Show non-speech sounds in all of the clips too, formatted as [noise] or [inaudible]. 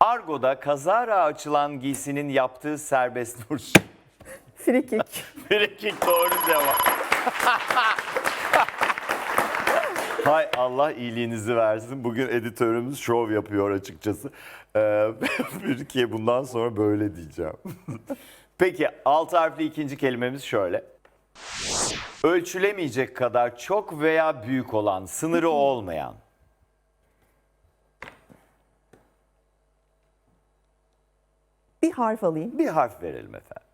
Argo'da kazara açılan giysinin yaptığı serbest vuruş. [laughs] Frikik. Frikik [laughs] doğru cevap. [laughs] Hay Allah iyiliğinizi versin. Bugün editörümüz şov yapıyor açıkçası. Ee, Türkiye bundan sonra böyle diyeceğim. Peki alt harfli ikinci kelimemiz şöyle. Ölçülemeyecek kadar çok veya büyük olan, sınırı olmayan. Bir harf alayım. Bir harf verelim efendim.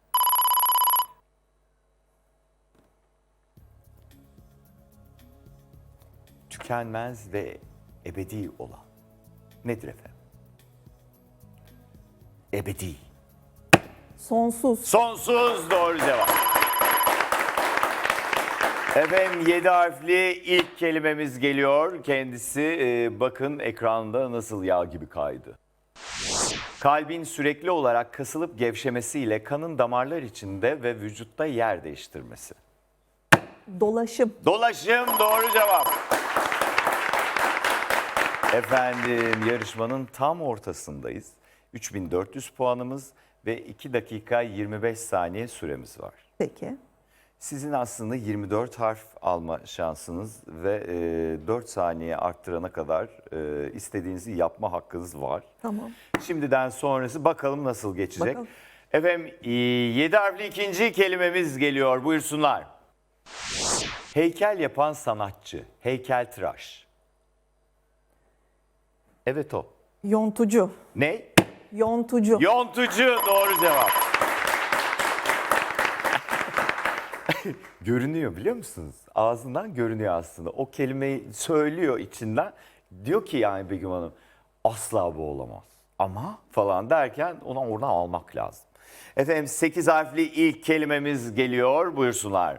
Tükenmez ve ebedi olan. Nedir efendim? Ebedi. Sonsuz. Sonsuz doğru cevap. Efendim 7 harfli ilk kelimemiz geliyor. Kendisi e, bakın ekranda nasıl yağ gibi kaydı. Kalbin sürekli olarak kasılıp gevşemesiyle kanın damarlar içinde ve vücutta yer değiştirmesi. Dolaşım. Dolaşım doğru cevap. Efendim yarışmanın tam ortasındayız. 3400 puanımız ve 2 dakika 25 saniye süremiz var. Peki. Sizin aslında 24 harf alma şansınız ve e, 4 saniye arttırana kadar e, istediğinizi yapma hakkınız var. Tamam. Şimdiden sonrası bakalım nasıl geçecek. Bakalım. Efendim 7 harfli ikinci kelimemiz geliyor buyursunlar. Heykel yapan sanatçı, heykeltıraş. Evet o. Yontucu. Ne? Yontucu. Yontucu doğru cevap. [laughs] görünüyor biliyor musunuz? Ağzından görünüyor aslında. O kelimeyi söylüyor içinden. Diyor ki yani Begüm Hanım asla bu olamaz. Ama falan derken ona oradan almak lazım. Efendim 8 harfli ilk kelimemiz geliyor. Buyursunlar.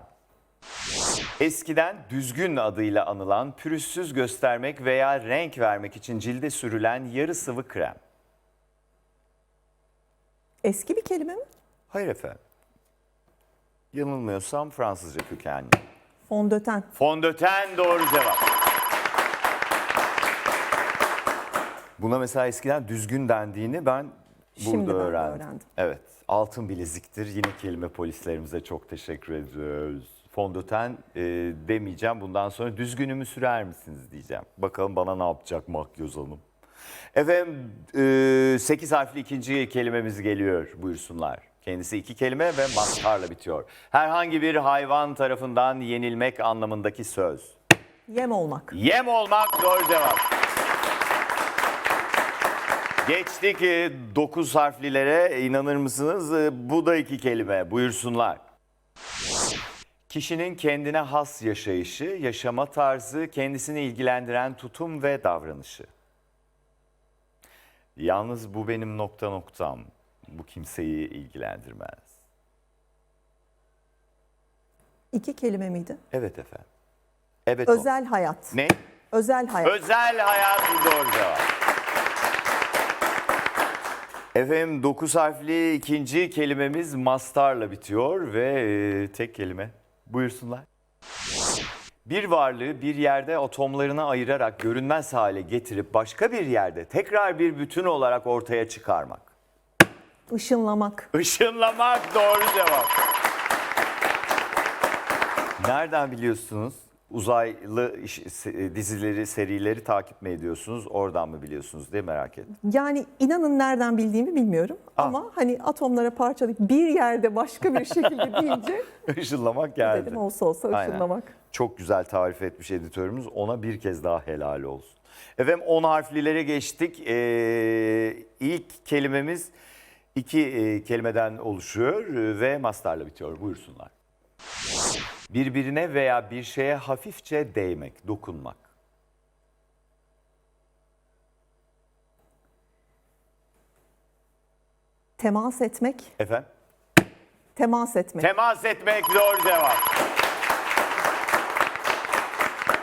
Eskiden düzgün adıyla anılan pürüzsüz göstermek veya renk vermek için cilde sürülen yarı sıvı krem. Eski bir kelime mi? Hayır efendim. Yanılmıyorsam Fransızca kökenli. Fondöten. Fondöten doğru cevap. Buna mesela eskiden düzgün dendiğini ben burada Şimdi ben de öğrendim. öğrendim. Evet. Altın bileziktir. Yine kelime polislerimize çok teşekkür ediyoruz. Fondöten e, demeyeceğim. Bundan sonra düzgünümü sürer misiniz diyeceğim. Bakalım bana ne yapacak Makyöz Hanım. Efendim 8 harfli ikinci kelimemiz geliyor. Buyursunlar. Kendisi iki kelime ve mastarla bitiyor. Herhangi bir hayvan tarafından yenilmek anlamındaki söz. Yem olmak. Yem olmak doğru cevap. Geçtik 9 harflilere inanır mısınız? E, Bu da iki kelime. Buyursunlar. Kişinin kendine has yaşayışı, yaşama tarzı, kendisini ilgilendiren tutum ve davranışı. Yalnız bu benim nokta noktam. Bu kimseyi ilgilendirmez. İki kelime miydi? Evet efendim. Evet o. Özel hayat. Ne? Özel hayat. Özel hayat doğru cevap. Efendim 9 harfli ikinci kelimemiz mastarla bitiyor ve e, tek kelime. Buyursunlar. Bir varlığı bir yerde atomlarına ayırarak görünmez hale getirip başka bir yerde tekrar bir bütün olarak ortaya çıkarmak. Işınlamak. Işınlamak doğru cevap. Nereden biliyorsunuz? Uzaylı iş- se- dizileri, serileri takip mi ediyorsunuz? Oradan mı biliyorsunuz diye merak ettim. Yani inanın nereden bildiğimi bilmiyorum. Ah. Ama hani atomlara parçalayıp bir yerde başka bir şekilde [laughs] deyince Işınlamak geldi. dedim olsa olsa Aynen. ışınlamak. Çok güzel tarif etmiş editörümüz. Ona bir kez daha helal olsun. Efendim 10 harflilere geçtik. Ee, ilk kelimemiz iki e, kelimeden oluşuyor e, ve mastarla bitiyor. Buyursunlar. Birbirine veya bir şeye hafifçe değmek, dokunmak. Temas etmek. Efendim? Temas etmek. Temas etmek doğru cevap.